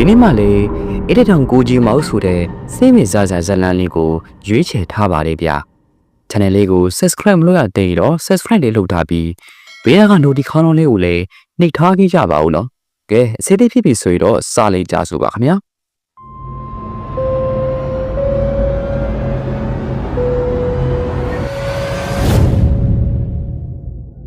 ဒီနေ့မှလည်းအစ်တထောင်ကိုကြီးမောက်ဆိုတဲ့စိတ်ဝင်စားစရာဇာတ်လမ်းလေးကိုရွေးချယ်ထားပါတယ်ဗျ။ channel လေးကို subscribe မလုပ်ရသေးတော့ subscribe လေးလုပ်ထားပြီးဘေးက notification လေးကိုလည်းနှိပ်ထားခဲ့ကြပါဦးနော်။ကဲအစိတ်ဖြစ်ပြီဆိုရင်တော့စလေးကြဆိုပါခင်ဗျာ။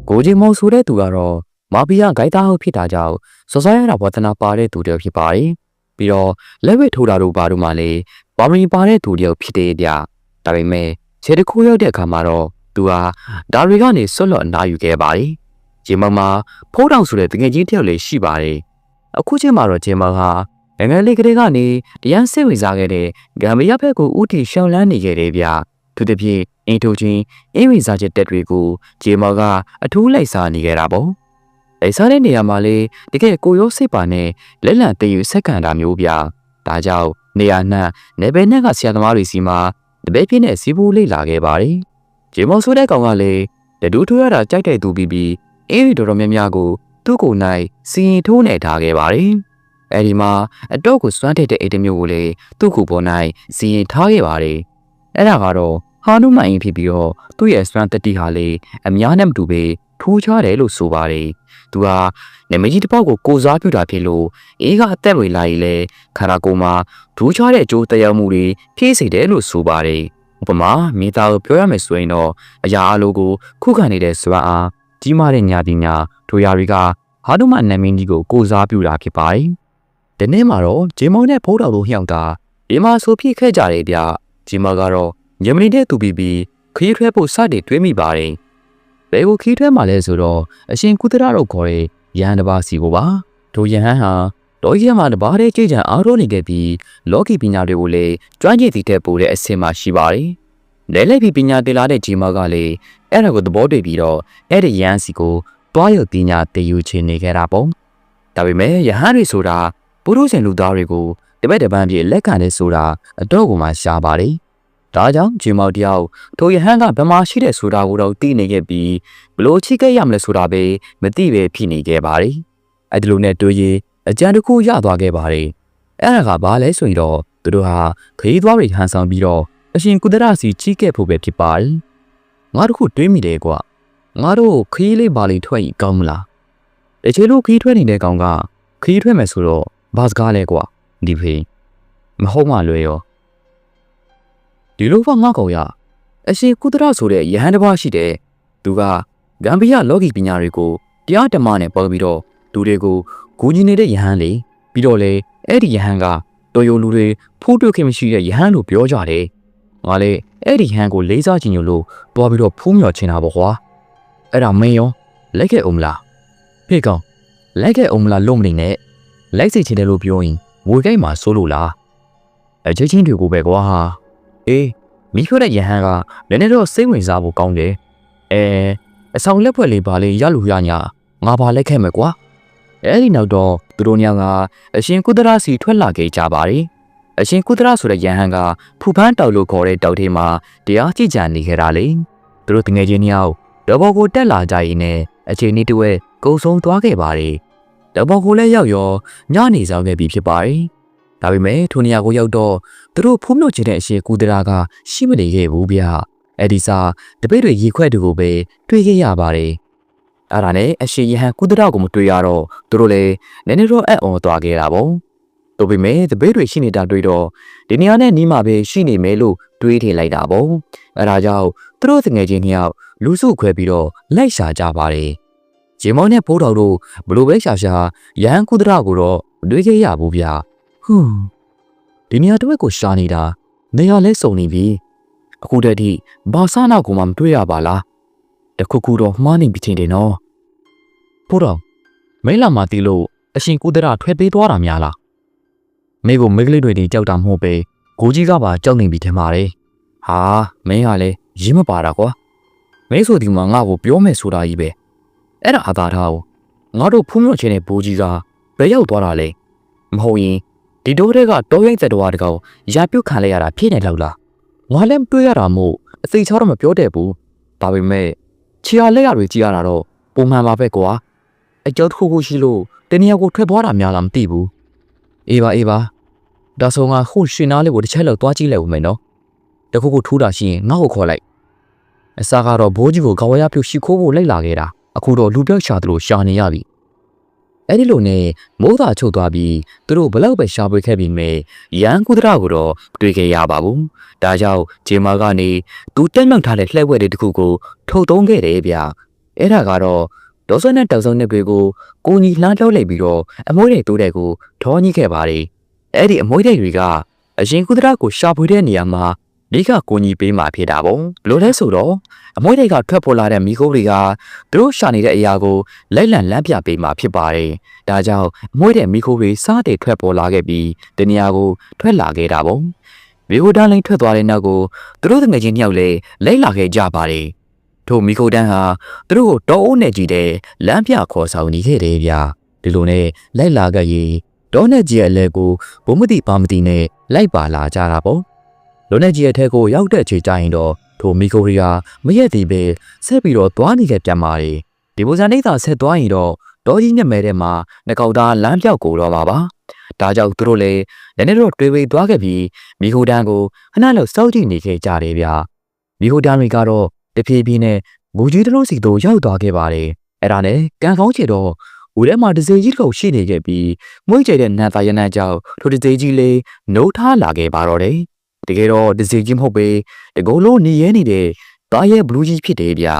ကိုကြီးမောင်ဆိုတဲ့သူကတော့ မာဖီးယားဂိုက်သားဟုတ်ဖြစ်တာကြောင့်စောစောရတာဝါသနာပါတဲ့သူတယောက်ဖြစ်ပါတယ်။ပြီးတော့လက်ဝဲထိုးတာတို့ဘာတို့မှလည်းဘာမီပါတဲ့သူတယောက်ဖြစ်တဲ့ဗျ။ဒါပေမဲ့ခြေတစ်ခုရောက်တဲ့အခါမှာတော့သူဟာဒါတွေကနေဆွတ်လွတ်အနားယူခဲ့ပါတယ်။ဂျင်မောင်မှာဖိုးတောင်ဆိုတဲ့တငယ်ချင်းတယောက်လည်းရှိပါတယ်။အခုချိန်မှာတော့ဂျင်မောင်ဟာငယ်ငယ်လေးကလေးကနေတရားစိတ်ဝင်စားခဲ့တဲ့ဂမ်ဘီယာဘက်ကိုဥတီရှောင်းလန်းနေခဲ့တယ်ဗျ။သူတစ်ပြေအင်ထိုချင်းအင်းဝင်စားချက်တက်တွေကိုဂျေမော်ကအထူးလိုက်စားနေကြတာပေါ့။ လိုက်စားတဲ့နေရာမှာလေတကယ်ကိုရောစိတ်ပါနဲ့လက်လံတည်ယူဆက်ခံတာမျိုးဗျ။ဒါကြောင့်နေရာနှံ့နေပယ်နှက်ကဆရာသမားတွေစီမှာတပည့်ပြင်းနဲ့စီးပူးလေးလာခဲ့ပါတယ်။ဂျေမော်ဆိုတဲ့ကောင်ကလည်းတဒူးထိုးရတာကြိုက်တဲ့သူပြီးပြီးအင်းရီတော်တော်များများကိုသူ့ကိုယ်၌စီရင်ထိုးနေထားခဲ့ပါတယ်။အဲဒီမှာအတော့ကိုစွမ်းထက်တဲ့အိတ်တမျိုးကိုလေသူ့ကိုယ်ပေါ်၌စီရင်ထားခဲ့ပါတယ်။အဲ့ဒါကတော့ဟာနုမန်ရင်ဖြစ်ပြီးတော့သူ့ရဲ့စွမ်းတက်တီဟာလေအများနဲ့မတူပဲထိုးချတယ်လို့ဆိုပါတယ်။ သူဟာနမကြီးတစ်ပေါက်ကိုကိုစားပြုတာဖြစ်လို့အေးကအသက်ဝင်လာရင်လေခန္ဓာကိုယ်မှာဒူးချတဲ့အကျိုးတရားမှုတွေဖြည့်စေတယ်လို့ဆိုပါတယ်။ဥပမာမိသားကိုပြောရမယ်ဆိုရင်တော့အရာအလိုကိုခုခံနေတဲ့စွမ်းအားကြီးမားတဲ့ညာပညာတို့ရာတွေကဟာနုမန်နမင်းကြီးကိုကိုစားပြုတာဖြစ်ပါတယ်။ဒီနေ့မှာတော့ဂျေမောင်နဲ့ဖိုးတော်တို့ညှောက်တာဒီမှာဆိုဖြစ်ခဲ့ကြတယ်ဗျ။ဂျေမောင်ကတော့ညမနီတဲ့သူပြီးပြီးခရီးထွဲဖို့စတင်တွေးမိပါတယ်။ ဘယ်ကိုခရီးထွဲမှလဲဆိုတော့အရှင်ကုသရတို့ခေါ်တဲ့ရဟန်းတစ်ပါးစီကိုပါ။တို့ရဟန်းဟာတော်ကြီးမှာတပါးတဲ့ကြည်ကြံအားထုတ်နေခဲ့ပြီးလောကီပညာတွေကိုလည်းကျွမ်းကျင်သိတဲ့ပို့တဲ့အဆင့်မှာရှိပါတယ်။လဲလဲပြီးပညာသင်လာတဲ့ဂျီမာကလည်းအဲ့ဒါကိုသဘောတွေ့ပြီးတော့အဲ့ဒီရဟန်းစီကိုတွားရပညာတည်ယူချင်နေခဲ့တာပေါ့။ဒါပေမဲ့ရဟန်းတွေဆိုတာပုရုရှင်လူသားတွေကိုတပည့်တပန်းပြေလက်ခံတဲ့ဆိုတာအတော့ကိုမှရှားပါတယ်။ ဒါကြောင့်ဂျီမောက်တယောက်ထိုယဟန်ကဗမာရှိတဲ့ဆိုတာကိုတော့သိနေခဲ့ပြီးဘလို့ချိခဲ့ရမလဲဆိုတာပဲမသိပဲဖြစ်နေခဲ့ပါတယ်။အဲဒီလိုနဲ့တွေ့ရင်အကြံတစ်ခုရသွားခဲ့ပါတယ်။အဲ့ဒါကဘာလဲဆိုရင်တော့သူတို့ဟာခရီးသွားတွေဟန်ဆောင်ပြီးတော့အရှင်ကုသရစီချိခဲ့ဖို့ပဲဖြစ်ပါတယ်။ငါတို့ခုတွေးမိတယ်ကွာ။ငါတို့ခရီးလေးပါလေးထွက်ရင်ကောင်းမလား။တချေလို့ခရီးထွက်နေတဲ့ကောင်ကခရီးထွက်မယ်ဆိုတော့ဘာစကားလဲကွာဒီဖေးမဟုတ်မှလွယ်ရော ဒီလိုကငါကောင်ရအရှင်ကုသရဆိုတဲ့ယဟန်တစ်ပါးရှိတယ်သူကဂမ်ဘီယာလောကီပညာတွေကိုတရားဓမ္မနဲ့ပေါ်ပြီးတော့လူတွေကိုဂူကြီးနေတဲ့ယဟန်လေပြီးတော့လေအဲ့ဒီယဟန်ကတော်ရုံလူတွေဖိုးတွေ့ခင်မရှိတဲ့ယဟန်လို့ပြောကြတယ်ငါလေအဲ့ဒီယဟန်ကိုလေးစားချင်လို့တွားပြီးတော့ဖူးမြော်ချင်တာပေါ့ကွာအဲ့ဒါမင်းရောလက်ခဲ့အောင်မလားဖေကောင်လက်ခဲ့အောင်မလားလုံးမနေနဲ့လိုက်စိတ်ချင်တယ်လို့ပြောရင်ဝေကိတ်မှာစိုးလို့လားအချင်းချင်းတွေကိုပဲကွာ အေးမိခွတဲ့ယဟန်ကလည်းနဲ့တော့စိတ်ဝင်စားဖို့ကောင်းတယ်အဲအဆောင်လက်ဖွဲ့လေးပါလေရလို့ရညာငါပါလက်ခဲ့မယ်ကွာအဲ့ဒီနောက်တော့သူတို့ညောင်ကအရှင်ကုသရစီထွက်လာခဲ့ကြပါတယ်အရှင်ကုသရဆိုတဲ့ယဟန်ကဖူဖန်းတောက်လို့ခေါ်တဲ့တောက်ထဲမှာတရားကြည်ကြံနေခဲ့တာလေသူတို့တငယ်ချင်းညောင်တဘောကိုတက်လာကြရင်နဲ့အချိန်นี้တဝဲကုံဆုံးသွားခဲ့ပါတယ်တဘောကိုလည်းရောက်ရောညနေဆောင်ခဲ့ပြီဖြစ်ပါတယ်ဒါပေမဲ့ထိုနေရာကိုရောက်တော့ သူတို့ဖုံးမြုပ်ချင်တဲ့အရှင်ကုသရာကရှိမနေခဲ့ဘူးဗျအဲ့ဒီစာတပည့်တွေရေခွက်တူကိုပဲတွေ့ခဲ့ရပါတယ်အဲ့ဒါနဲ့အရှင်ယဟန်ကုသရာကိုမတွေ့ရတော့သူတို့လည်းနည်းနည်းတော့အံ့ဩသွားခဲ့တာပေါ့တို့ပေမဲ့တပည့်တွေရှိနေတာတွေ့တော့ဒီနေရာနဲ့နီးမှာပဲရှိနေမယ်လို့တွေးထင်လိုက်တာပေါ့အဲ့ဒါကြောင့်သူတို့ငယ်ချင်းနှစ်ယောက်လူစုခွဲပြီးတော့လိုက်ရှာကြပါတယ်ဂျေမောင်နဲ့ဖိုးတော်တို့ဘလို့ပဲရှာရှာရဟန်းကုသရာကိုတော့မတွေ့ခဲ့ရဘူးဗျဟွန်း ဒီနေရာတစ်ဝက်ကိုရှာနေတာနေရာလဲစုံနေပြီအခုတည်းထိဘာစနာကိုမှမတွေ့ရပါလားတခုခုတော့မှားနေပြီထင်တယ်နော်ဖိုးတော်မိလာမာတီလို့အရှင်ကုသရထွက်ပေးသွားတာများလားမိကိုမိကလေးတွေဒီကြောက်တာမဟုတ်ပဲကိုကြီးကပါကြောက်နေပြီထင်ပါတယ်ဟာမင်းကလည်းရင်းမပါတာကွာမင်းဆိုဒီမှာငါ့ကိုပြောမယ်ဆိုတာကြီးပဲအဲ့ဒါအာသာထားကိုငါတို့ဖုံးမြော့ချင်းတဲ့ဘိုးကြီးကဘယ်ရောက်သွားတာလဲမဟုတ်ရင် ဒီတိုးတဲ့ကတောရိုက်သက်တော်တကောင်ရာပြုတ်ခံလိုက်ရတာဖြစ်နေလောက်လားငါလည်းမတွေ့ရတာမို့အစိချောတော့မပြောတတ်ဘူးဒါပေမဲ့ခြေရလက်ရတွေကြည့်ရတာတော့ပုံမှန်ပါပဲကွာအကျော်တစ်ခုခုရှိလို့တနည်းကိုထွက်သွားတာများလားမသိဘူးအေးပါအေးပါဒါဆိုငါဟိုရှင်နာလေးကိုတစ်ချက်လောက်သွားကြည့်လိုက်ဦးမယ်နော်တခုခုထူးတာရှိရင်ငါ့ကိုခေါ်လိုက်အစားကတော့ဘိုးကြီးကိုခေါ်ရပြုတ်ရှိခိုးဖို့လိုက်လာခဲ့တာအခုတော့လူပြောက်ရှာသလိုရှာနေရပြီ အဲ့ဒီလိုနဲ့မိုးသာချုပ်သွားပြီးသူတို့ဘလောက်ပဲရှာဖွေခဲ့ပြီးမြဲရန်ကုဒရာကိုတော့တွေ့ခဲ့ရပါဘူးဒါကြောင့်ဂျေမာကနေသူတက်မြောက်ထားတဲ့လှည့်ဝဲတွေတစ်ခုကိုထုတ်သုံးခဲ့တယ်ဗျအဲ့ဒါကတော့ဒေါ်စနဲ့တောင်စုံနဲ့တွေကိုကိုကြီးလှမ်းလှောက်လိုက်ပြီးတော့အမွှေးတွေတိုးတဲ့ကိုထောညှိခဲ့ပါတယ်အဲ့ဒီအမွှေးတွေတွေကအရင်ကုဒရာကိုရှာဖွေတဲ့နေရာမှာ မိကကိုကြီးပေးမှဖြစ်တာပေါ့ဘလို့လဲဆိုတော့အမွှေးတွေကထွက်ပေါ်လာတဲ့မိခိုးတွေကသူတို့ရှာနေတဲ့အရာကိုလိုက်လံလမ်းပြပေးမှဖြစ်ပါတယ်ဒါကြောင့်အမွှေးတဲ့မိခိုးတွေစားတဲ့ထွက်ပေါ်လာခဲ့ပြီးတနေရာကိုထွက်လာခဲ့တာပေါ့မိခိုးတန်းလိန်ထွက်သွားတဲ့နောက်ကိုသူတို့တငယ်ချင်းနှစ်ယောက်လည်းလိုက်လာခဲ့ကြပါတယ်ထို့မိခိုးတန်းဟာသူတို့ကိုတောအုပ်နဲ့ကြည့်တဲ့လမ်းပြခေါ်ဆောင်နေခဲ့တယ်ဗျာဒီလိုနဲ့လိုက်လာခဲ့ရင်တောနဲ့ကြီးရဲ့အလဲကိုဘုံမတိပါမတိနဲ့လိုက်ပါလာကြတာပေါ့ လုံးနဲ့ကြီးရဲ့ထဲကိုရောက်တဲ့ချိန်ကျရင်တော့ထိုမိခိုးရီဟာမရက်သေးပဲဆက်ပြီးတော့သွားနေခဲ့ပြန်ပါတယ်ဒီပုံစံနဲ့သာဆက်သွားရင်တော့တောကြီးမျက်မဲထဲမှာနှကောက်သားလမ်းပြောက်ကိုတော့ပါပါဒါကြောင့်သူတို့လည်းလည်းနဲ့တော့တွေ့ဝေသွားခဲ့ပြီးမိခိုးတန်းကိုခဏလောက်စောင့်ကြည့်နေခဲ့ကြတယ်ဗျာမိခိုးတန်းတွေကတော့တဖြည်းဖြည်းနဲ့ငိုကြီးတစ်လုံးစီတို့ရောက်သွားခဲ့ပါတယ်အဲ့ဒါနဲ့ကံကောင်းချေတော့ဦးထဲမှာဒဇေကြီးတစ်ခုရှိနေခဲ့ပြီးမွေးကြတဲ့နတ်သားရနတ်ကြောင့်ထိုဒဇေကြီးလေးနှုတ်ထားလာခဲ့ပါတော့တယ် တကယ်တော့ဒဇေကြီးမဟုတ်ပဲတကုံလုံးနေရဲနေတဲ့သားရဲ့ဘလူးကြီးဖြစ်တယ်ဗျာ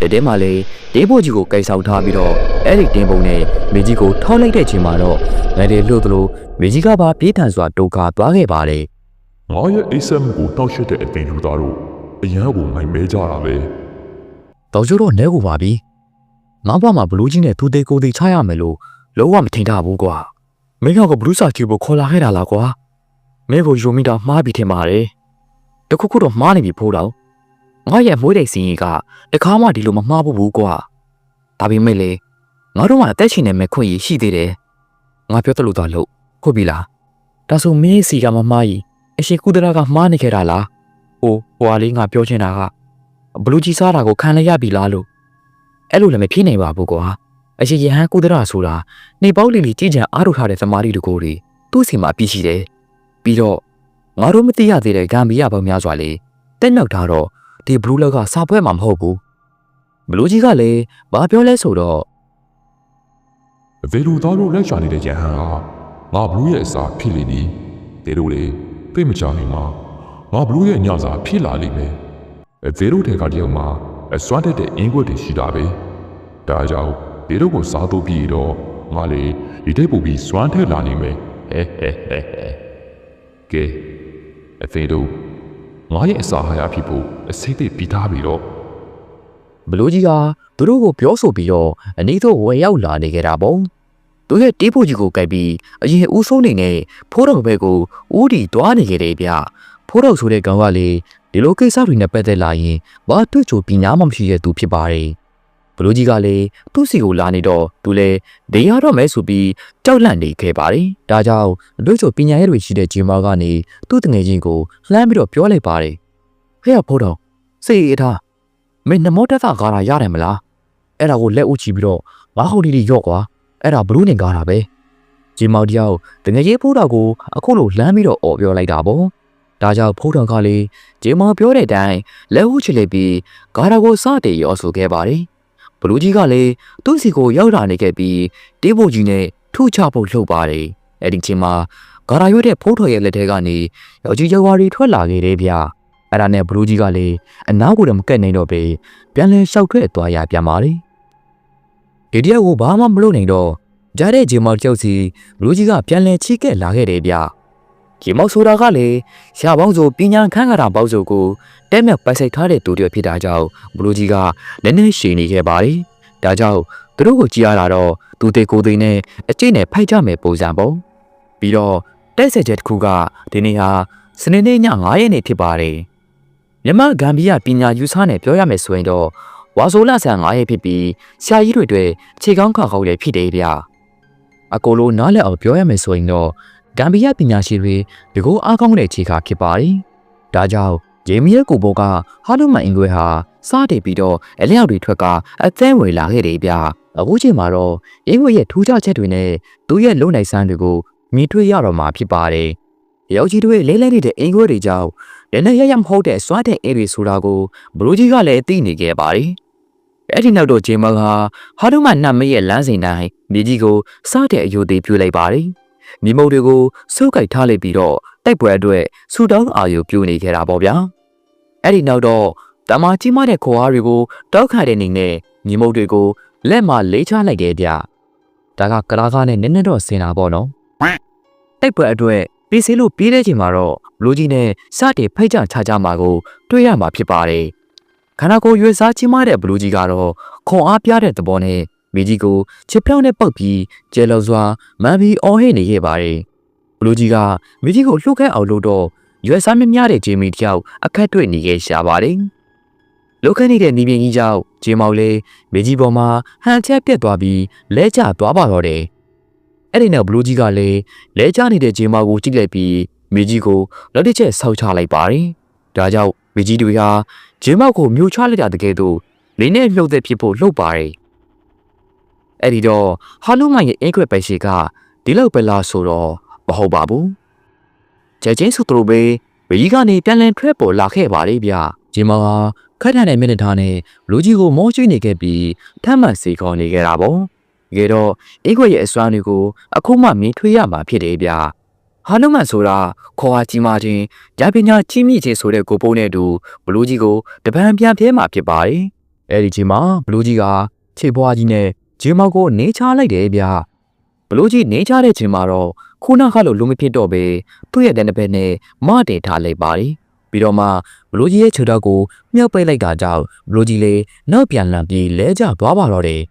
တတဲမှာလေတေးဖို့ကြီးကိုကိတ်ဆောင်ထားပြီးတော့အဲ့ဒီတင်းပုံနဲ့မေကြီးကိုထောက်လိုက်တဲ့ချိန်မှာတော့ငယ်တွေလှုပ်သလိုမေကြီးကပါပြေးထန်စွာဒုက္ခသွားခဲ့ပါတယ်ငါရဲ့အိဆမ်ကိုတောက်ရှက်တဲ့အတင်ယူသားတို့အရန်ကိုနိုင်မဲကြတာပဲတော်ကျိုးတော့နဲကိုပါပြီငါ့ဘဝမှာဘလူးကြီးနဲ့သူသေးကိုသေးချရမယ်လို့လုံးဝမထင်တာဘူးကွာမင်းကဘလူးစာကျူကိုခေါ်လာခဲ့တာလားကွာ မင်းကိုယူမိတာမှားပြီထင်ပါတယ်တခုခုတော့မှားနေပြီဖိုးတော်ငါရဲ့မွေးတဲ့စီရင်ကတခါမှဒီလိုမမှားဘူးဘူးကွာဒါပေမဲ့လေငါတို့မှအသက်ရှင်နေမဲ့ခွင့်ရရှိသေးတယ်ငါပြောတယ်လို့သာလို့ဟုတ်ပြီလားဒါဆိုမင်းစီကမမှားကြီးအရှိကုဒရာကမှားနေခဲ့တာလားဟိုဟွာလေးငါပြောချင်တာကဘလူးကြီးစားတာကိုခံလိုက်ရပြီလားလို့အဲ့လိုလည်းမဖြစ်နိုင်ပါဘူးကွာအရှိရဟန်းကုသရဆိုတာနေပေါက်လီလီကြည်ကြံအားထုတ်ထားတဲ့သမားတွေတကိုယ်တွေသူ့စီမှာပြည့်ရှိတယ် ပြီးတော့ငါတို့မသိရသေးတဲ့ဂမ်ဘီယာပေါင်းများစွာလေတက်နောက်ထားတော့ဒီဘလူးလောက်ကစာပွဲမှာမဟုတ်ဘူးဘလူးကြီးကလည်းဘာပြောလဲဆိုတော့ဗေလူသားတို့လက်ချနေတဲ့ရဟန်ကငါဘလူးရဲ့အစာဖြစ်လေနီတေတို့လေသိမချနေမှာငါဘလူးရဲ့ညစာဖြစ်လာလိမ့်မယ်အဲဗေလူထဲကတယောက်မှာအစွမ်းတက်တဲ့အင်ကွက်တွေရှိတာပဲဒါကြောင့်တေတို့ကိုစားတော့ပြီးတော့ငါလေဒီတိတ်ပူပြီးစွမ်းထက်လာနေမယ်ဟဲဟဲဟဲဟဲ ကဲအဖေတို့ငါရဲ့အစာဟာရဖြစ်ဖို့အစိတ်သိပ်ပြီးသားပြီတော့ဘလူးကြီးကသူတို့ကိုပြောဆိုပြီးတော့အနီးသို့ဝယ်ရောက်လာနေကြတာပေါ့သူရဲ့တေးဖို့ကြီးကိုကြိုက်ပြီးအရင်ဦးဆုံးနေနဲ့ဖိုးတော်ဘက်ကိုဦးတီတွားနေကြတယ်ဗျဖိုးတော်ဆိုတဲ့ကောင်ကလေဒီလိုကိစ္စတွေနဲ့ပတ်သက်လာရင်ဘာတွေ့ချိုပညာမှမရှိတဲ့သူဖြစ်ပါတယ် ဘလူးကြီးကလည်းသူ့စီကိုလာနေတော့သူလည်းဒေရတော့မဲဆိုပြီးကြောက်လန့်နေခဲ့ပါတယ်ဒါကြောင့်တွေ့ချိုပညာရဲတွေရှိတဲ့ဂျီမာကနေသူ့တငယ်ချင်းကိုလှမ်းပြီးတော့ပြောလိုက်ပါတယ်ဟဲ့ဖိုးတော်စိတ်အထားမင်းနမောတက်တာကားတာရတယ်မလားအဲ့ဒါကိုလက်ဦးချီပြီးတော့ငါဟိုဒီလီရော့ကွာအဲ့ဒါဘလူးနေကားတာပဲဂျီမောင်တယောက်တငယ်ကြီးဖိုးတော်ကိုအခုလိုလမ်းပြီးတော့អော်ပြောလိုက်တာပေါ့ဒါကြောင့်ဖိုးတော်ကလည်းဂျီမောင်ပြောတဲ့အတိုင်းလက်ဦးချီလိုက်ပြီးကားတာကိုစတဲ့ရောဆိုခဲ့ပါတယ် ဘလူးကြီးကလည်းသူ့စီကိုရောက်လာနေခဲ့ပြီးတေးဖို့ကြီးနဲ့ထုချဖို့လှုပ်ပါတယ်အဲ့ဒီချိန်မှာကားရာရွက်တဲ့ဖိုးတော်ရဲ့လက်ထဲကနေယောက်ျီးယောက်ျားတွေထွက်လာခဲ့တယ်ဗျာအဲ့ဒါနဲ့ဘလူးကြီးကလည်းအနားကိုတော့မကက်နိုင်တော့ပဲပြန်လဲလျှောက်ထွက်သွားရပြန်ပါလေဒီတယောက်ကိုဘာမှမလုပ်နိုင်တော့ကြားတဲ့ဂျီမောက်ကြောက်စီဘလူးကြီးကပြန်လဲချိကက်လာခဲ့တယ်ဗျ ဂျီမောက်ဆိုတာကလည်းရှာပေါင်းစုပညာခန်းကတာပေါင်းစုကိုတဲမြက်ပိုက်ဆိုင်ထားတဲ့သူတွေဖြစ်တာကြောင့်ဘလူးကြီးကလည်းနည်းရှည်နေခဲ့ပါလေဒါကြောင့်သူတို့ကိုကြည်ရတာတော့သူတေကိုယ်သေးနဲ့အကျိတ်နဲ့ဖိုက်ကြမယ်ပုံစံပေါ့ပြီးတော့တက်ဆက်ချက်တစ်ခုကဒီနေ့ဟာစနေနေ့ည9ရက်နေ့ဖြစ်ပါတယ်မြန်မာဂမ်ဘီယာပညာယူဆနဲ့ပြောရမယ်ဆိုရင်တော့ဝါဆိုလဆန်9ရက်ဖြစ်ပြီးဆရာကြီးတွေအတွက်ခြေကောင်းခါကောက်လည်းဖြစ်တယ်ဗျာအကိုလိုနားလည်အောင်ပြောရမယ်ဆိုရင်တော့ ဂမ်ဘီယာပညာရှင်တွေဒီကိုအားကောင်းတဲ့ခြေခါဖြစ်ပါတယ်ဒါကြောင့်ဂျေမီရဲ့ကိုဘောကဟာလုမန်အင်ကွဲဟာစတင်ပြီးတော့အလျောက်တွေထွက်ကအသင်းဝင်လာခဲ့တယ်ဗျာအခုချိန်မှာတော့အင်ကွဲရဲ့ထူးခြားချက်တွေနဲ့သူ့ရဲ့လုံနိုင်စမ်းတွေကိုမြင်တွေ့ရတော့မှာဖြစ်ပါတယ်။ယောက်ျီးတွေလဲလဲနေတဲ့အင်္ဂွဲတွေကြောင့်လည်းနဲ့ရရမဟုတ်တဲ့စွာတဲ့အဲတွေဆိုတာကိုဘလူးကြီးကလည်းသိနေခဲ့ပါတယ်။အဲ့ဒီနောက်တော့ဂျေမကဟာဒုမနတ်မရဲ့လမ်းစဉ်တိုင်းမြေကြီးကိုစတဲ့အယိုသေးပြလိုက်ပါတယ်။ မြေမုတ်တွေကိုစုပ်ကိုက်ထားလိုက်ပြီးတော့တိုက်ပွဲအတွက်ဆူတောင်းအာယုပြုနေခဲ့တာပေါ့ဗျာ။အဲ့ဒီနောက်တော့တမကြီးမတဲ့ခေါ်အားတွေကိုတောက်ခါတဲ့နေနဲ့မြေမုတ်တွေကိုလက်မလေးချလိုက်တဲ့ဗျ။ဒါကကလာကားနဲ့နည်းနည်းတော့ဆင်တာပေါ့နော်။တိုက်ပွဲအတွက်ပြည်စီလို့ပြေးတဲ့ချိန်မှာတော့လူကြီးနဲ့စတဲ့ဖိတ်ကြချကြမှာကို တွေ့ရမှာဖြစ်ပါတယ်။ခန္ဓာကိုယ်ရွေးစားကြီးမားတဲ့ဘလူးကြီးကတော့ခွန်အားပြတဲ့သဘောနဲ့ မိကြီးကိုချစ်ပြောင်းနဲ့ပုတ်ပြီးကျဲလောစွာမန်ပြီးအော်ဟစ်နေခဲ့ပါတယ်။ဘလူးကြီးကမိကြီးကိုလှုပ်ခဲအောင်လို့တော့ရွေးစားမများတဲ့ဂျေမီတယောက်အခက်တွေ့နေခဲ့ရှာပါတယ်။လုတ်ခတ်နေတဲ့နီးပြင်းကြီးကြောင့်ဂျေမောင်လေးမိကြီးပေါ်မှာဟန်ချက်ပြက်သွားပြီးလဲကျသွားပါတော့တယ်။အဲ့ဒီနောက်ဘလူးကြီးကလည်းလဲကျနေတဲ့ဂျေမောင်ကိုကြည့်လိုက်ပြီးမိကြီးကိုလက်တစ်ချက်ဆောက်ချလိုက်ပါတယ်။ဒါကြောင့်မိကြီးတွေဟာဂျေမောင်ကိုမျိုးချလိုက်တာတကယ်တော့လေးနဲ့လှုပ်သက်ဖြစ်ဖို့လှုပ်ပါတယ်။ အဲ့ဒီတော့ဟာလူမိုင်ရဲ့အင်ခွက်ပဲရှိကဒီလောက်ပဲလားဆိုတော့မဟုတ်ပါဘူး။ကျဲချင်းဆိုသူတို့ပဲမိကြီးကနေပြန်လည်ထွက်ပေါ်လာခဲ့ပါလေဗျ။ဂျေမောင်ဟာခက်ထန်တဲ့မိနစ်ထားနဲ့လူကြီးကိုမောကျွေးနေခဲ့ပြီးထမ်းမှန်စီခေါ်နေခဲ့တာပေါ့။တကယ်တော့အင်ခွက်ရဲ့အစွမ်းတွေကိုအခုမှမြင်ထွေးရမှာဖြစ်တယ်ဗျ။ဟာနုမန်ဆိုတာခေါ်ဟာကြီးမာခြင်းရပညာကြီးမြင့်ခြင်းဆိုတဲ့ကိုပုံးနဲ့အတူဘလူးကြီးကိုတပံပြန်ပြဲမှာဖြစ်ပါတယ်။အဲဒီချိန်မှာဘလူးကြီးကခြေပွားကြီးနဲ့ ဂျေမောက်ကိုနေချလိုက်တယ်ဗျ။ဘလူးကြီးနေချတဲ့ချိန်မှာတော့ခုနကလိုလူမဖြစ်တော့ပဲသူ့ရဲ့တဲ့တစ်ဖက်နဲ့မတင်ထားလိုက်ပါတယ်။ပြီးတော့မှဘလူးကြီးရဲ့ခြေထောက်ကိုမြှောက်ပိတ်လိုက်တာကြောင့်ဘလူးကြီးလေးနောက်ပြန်လန်ပြီးလဲကျသွားပါတော့တယ်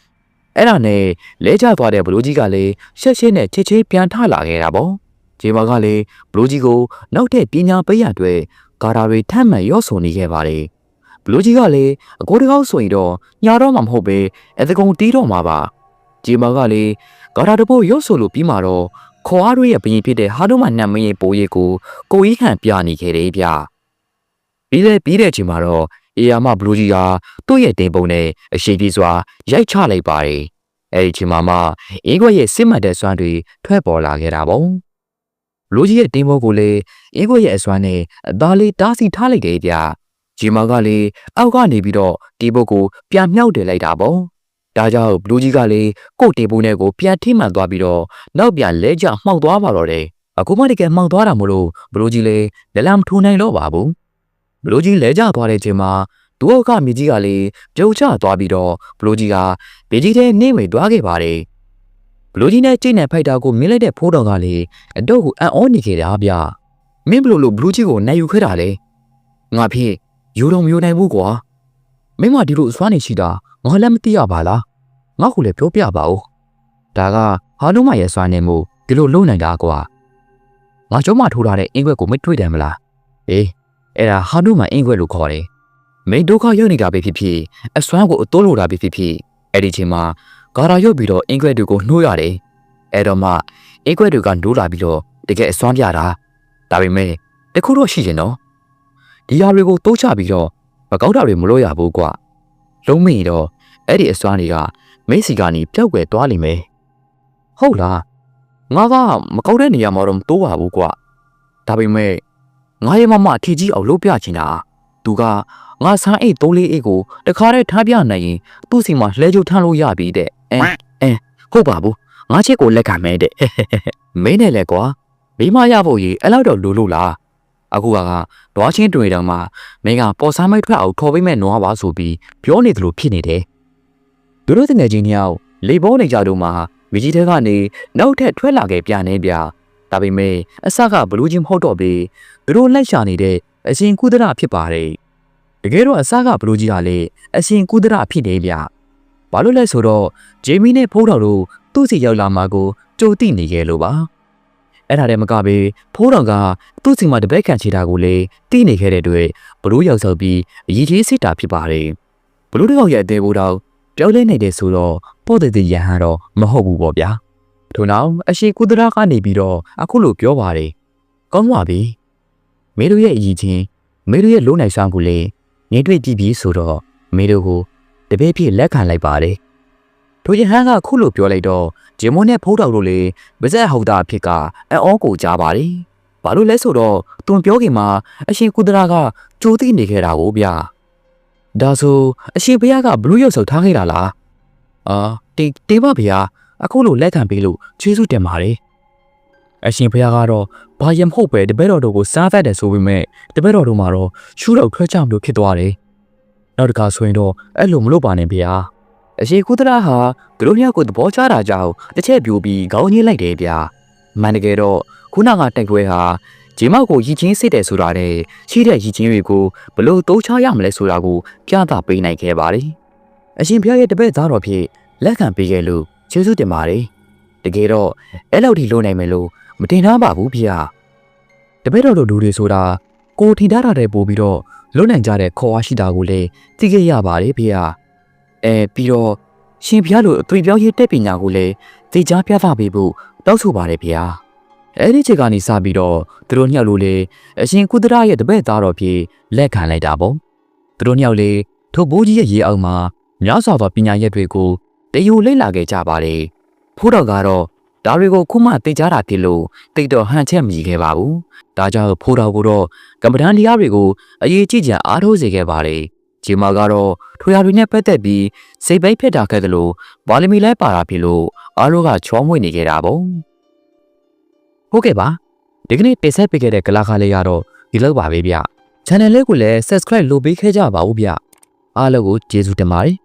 ။အဲ့ဒါနဲ့လဲကျသွားတဲ့ဘလူးကြီးကလည်းရှက်ရှက်နဲ့ချစ်ချစ်ပြန်ထလာခဲ့တာပေါ့။ဂျေမာကလည်းဘလူးကြီးကိုနောက်ထပ်ပညာပေးရအတွက်ဂါရာတွေထပ်မံရော့ဆိုနေခဲ့ပါတယ်။ ဘလူးကြီးကလည်းအကိုတကောက်ဆိုရင်တော့ညာတော့မှမဟုတ်ပဲအသကုံတီးတော့မှာပါ။ဂျေမာကလည်းဂါရာတပုတ်ရော့ဆိုလို့ပြီးမှတော့ခေါ်အားတွေရဲ့ဘရင်ဖြစ်တဲ့ဟာဒိုမနတ်မင်းရဲ့ပိုးရိပ်ကိုကိုကြီးခံပြနေခဲ့တယ်ဗျ။ပြီးတဲ့ပြီးတဲ့ချိန်မှာတော့အေယာမဘလူးကြီးကသူ့ရဲ့တင်ပုံနဲ့အရှိပြေးစွာရိုက်ချလိုက်ပါတယ်။အဲဒီချိန်မှာမှအင်းခွက်ရဲ့စစ်မှတ်တဲ့စွမ်းတွေထွက်ပေါ်လာခဲ့တာပေါ့။လူကြီးရဲ့တင်းဘောကိုလည်းအင်းခွက်ရဲ့အစွမ်းနဲ့အသားလေးတားစီထားလိုက်တယ်ဗျ။ ဂျီမာကလည်းအောက်ကနေပြီးတော့တီးဘုတ်ကိုပြန်မြောက်တယ်လိုက်တာပေါ့။ဒါကြောင့်ဘလူးကြီးကလည်းကို့တေဘုတ်နဲ့ကိုပြန်ထိမှန်သွားပြီးတော့နောက်ပြန်လဲကျမှောက်သွားပါတော့တယ်။အခုမှတကယ်မှောက်သွားတာမို့လို့ဘလူးကြီးလည်းလက်လမ်းမထိုးနိုင်တော့ပါဘူး။ဘလူးကြီးလဲကျသွားတဲ့ချိန်မှာဒူအောက်ကမြေကြီးကလည်းပြုတ်ကျသွားပြီးတော့ဘလူးကြီးကမြေကြီးထဲနှိမ့်ဝင်သွားခဲ့ပါတယ်။ဘလူးကြီးနဲ့ကျိတ်နဲ့ဖိုက်တာကိုမြင်လိုက်တဲ့ဖိုးတော်ကလေအတော့ကိုအံ့ဩနေခဲ့တာဗျမင်းဘလို့လို့ဘလူးကြီးကိုနိုင်ယူခဲ့တာလေငါဖြစ် ယူတော့မယူနိုင်ဘူးကွာမင်းမဒီလိုအစွမ်းနေရှိတာငါလည်းမသိရပါလားငါ့ကိုလည်းပြောပြပါဦးဒါကဟာလုံးမရဲ့စွမ်းနေမှုဒီလိုလုံနိုင်တာကွာငါကျောင်းမထိုးထားတဲ့အင်ခွက်ကိုမတွေ့တယ်မလားအေးအဲ့ဒါဟာလုံးမအင်ခွက်လို့ခေါ်တယ်မင်းဒုက္ခရောက်နေတာပဲဖြစ်ဖြစ်အစွမ်းကိုအတိုးလိုတာပဲဖြစ်ဖြစ်အဲ့ဒီချိန်မှာဂါရာရုပ်ပြီးတော့အင်္ဂလိပ်တွေကိုနှိုးရတယ်။အဲ့တော့မှအင်္ဂလိပ်တွေကနိုးလာပြီးတော့တကယ်အစွမ်းပြတာ။ဒါပေမဲ့တခုတော့ရှိရင်နော်။ ဒီဟာတွေကိုတိုးချပြီးတော့မကောက်တာတွေမလို့ရဘူးကွာ။လုံးမရင်တော့အဲ့ဒီအစွမ်းတွေကမိတ်စီကနေပျောက်ွယ်သွားလိမ့်မယ်။ဟုတ်လား။ငါကမကောက်တဲ့နေရာမှာတော့မတိုးပါဘူးကွာ။ဒါပေမဲ့ငါရဲ့မမအထီကြီးအောင်လုပ်ပြချင်တာ။သူကငါဆန်းအိတ်၃လေးအိတ်ကိုတခါတည်းထားပြနိုင်ရင်သူ့စီမှာလှဲကြုတ်ထမ်းလို့ရပြီတဲ့။အဲအဲဟုတ်ပါဘူး။ငါချစ်ကိုလက်ခံမဲတဲ့။မင်းနဲ့လဲကွာမိမရဖို့ကြီးအဲ့လောက်တော့လိုလို့လား။ အခုကကတွားချင်းတွေ့တောင်မှမင်းကပေါ်စားမိုက်ထွက်အောင်ထော်ပေးမဲ့နွားပါဆိုပြီးပြောနေသလိုဖြစ်နေတယ်။သူတို့တငယ်ချင်းညောင်လေဘောနေကြတော့မှမကြီးတဲ့ကနေနောက်ထပ်ထွက်လာခဲ့ပြန်နေပြ။ဒါပေမဲ့အစကဘလူးချင်းမဟုတ်တော့ပြီ။သူတို့လက်ရှာနေတဲ့အရှင်ကုသရဖြစ်ပါတယ်။တကယ်တော့အစကဘလူးကြီးကလည်းအရှင်ကုသရဖြစ်နေဗျ။ဘာလို့လဲဆိုတော့ဂျေမီနဲ့ဖိုးတော်တို့သူ့စီရောက်လာမှကိုကြိုတိနေခဲ့လို့ပါ။ အဲ့ဒါတည်းမကပဲဖိုးတော်ကသူ့စီမှာတပည့်ခံချတာကိုလည်းတိနေခဲ့တဲ့အတွက်ဘလူးရောက်ဆောက်ပြီးအရေးကြီးစစ်တာဖြစ်ပါတယ်။ဘလူးတစ်ယောက်ရဲ့အသေးဘိုးတော်ပြောင်းလဲနေတယ်ဆိုတော့ပို့တဲ့တဲ့ရဟန်းတော့မဟုတ်ဘူးပေါ့ဗျာ။ထို့နောက်အရှိကုသရာကနေပြီးတော့အခုလိုပြောပါတယ်။ကောင်းပါပြီ။မေတို့ရဲ့အရေးချင်းမေတို့ရဲ့လုံးနိုင်ဆောင်ကိုလေနေတွေ့ကြည့်ပြီးဆိုတော့မေတို့ကိုတပည့်ဖြစ်လက်ခံလိုက်ပါတယ် ထိုယဟန်ကခုလိုပြောလိုက်တော့ဂျင်မွန်နဲ့ဖိုးတော်တို့လည်းဗဇက်ဟောက်တာအဖြစ်ကအံ့ဩကိုကြားပါတယ်။ဘာလို့လဲဆိုတော့သူပြောခင်မှာအရှင်ကုသရာကကြိုးသိနေခဲ့တာကိုဗျာ။ဒါဆိုအရှင်ဘုရားကဘလူးရုပ်ဆုပ်ထားခဲ့တာလား။အာတေတေပါဗျာအခုလိုလက်ခံပေးလို့ကျေးဇူးတင်ပါတယ်။အရှင်ဘုရားကတော့ဘာရင်မဟုတ်ပဲတပည့်တော်တို့ကိုစားတတ်တယ်ဆိုပေမဲ့တပည့်တော်တို့မှာတော့ရှူတော့ခွဲချမလို့ဖြစ်သွားတယ်။နောက်တစ်ခါဆိုရင်တော့အဲ့လိုမလုပ်ပါနဲ့ဗျာ။ အရှင်ကုသရာဟာသူတို့နှစ်ယောက်ကိုသဘောကျတာကြောင့်တစ်ချက်ပြိုပြီးခေါင်းညှိလိုက်တယ်ဗျာ။မှန်တကယ်တော့ခုနကတိုက်ပွဲဟာဂျေမောက်ကိုရည်ချင်းစစ်တယ်ဆိုတာနဲ့ရှိတဲ့ရည်ချင်းတွေကိုဘလို့တိုးချရမလဲဆိုတာကိုပြသပေးနိုင်ခဲ့ပါတယ်။အရှင်ဘုရားရဲ့တပည့်သားတော်ဖြစ်လက်ခံပေးခဲ့လို့ကျေးဇူးတင်ပါတယ်။တကယ်တော့အဲ့လောက်ထိလုပ်နိုင်မယ်လို့မတင်ထားပါဘူးဗျာ။တပည့်တော်တို့လူတွေဆိုတာကိုထင်ထားတာတဲ့ပို့ပြီးတော့လွတ်နိုင်ကြတဲ့ခေါ်အားရှိတာကိုလည်းသိခဲ့ရပါတယ်ဗျာ။ အဲပြီးတော့ရှင်ဘုရားလိုအသွေးပြောင်းရေးတက်ပညာကိုလည်းသိချပြသပေးဖို့တောက်ဆိုပါတယ်ဗျာ။အဲ့ဒီချိန်ကနေစပြီးတော့သူတို့ညှောက်လို့လေအရှင်ကုသရရဲ့တပည့်သားတော်ဖြစ်လက်ခံလိုက်တာပေါ့။သူတို့ညှောက်လေထိုဘိုးကြီးရဲ့ရေအောင်မှာများစွာသောပညာရက်တွေကိုတယူလိမ့်လာခဲ့ကြပါတယ်။ဖိုးတော်ကတော့ဒါတွေကိုခုမှသိကြတာတည်လို့တိတ်တော့ဟန်ချက်မြည်ခဲ့ပါဘူး။ဒါကြောင့်ဖိုးတော်ကတော့ကမ္ဘာတန်တရားတွေကိုအရေးကြီးကြအားထုတ်စေခဲ့ပါတယ်။ ဂျီမာကတော့ထွေရတွေနဲ့ပတ်သက်ပြီးစိတ်ပိတ်ဖြစ်တာခဲ့တယ်လို့ဘာလီမီလဲပါတာဖြစ်လို့အားလုံးကချောမွေ့နေခဲ့တာပေါ့။ဟုတ်ကဲ့ပါ။ဒီကနေ့တင်ဆက်ပေးခဲ့တဲ့ကလာခါလေးကတော့ဒီလောက်ပါပဲဗျ။ channel လေးကိုလည်း subscribe လုပ်ပေးခဲ့ကြပါဦးဗျ။အားလုံးကိုကျေးဇူးတင်ပါတယ်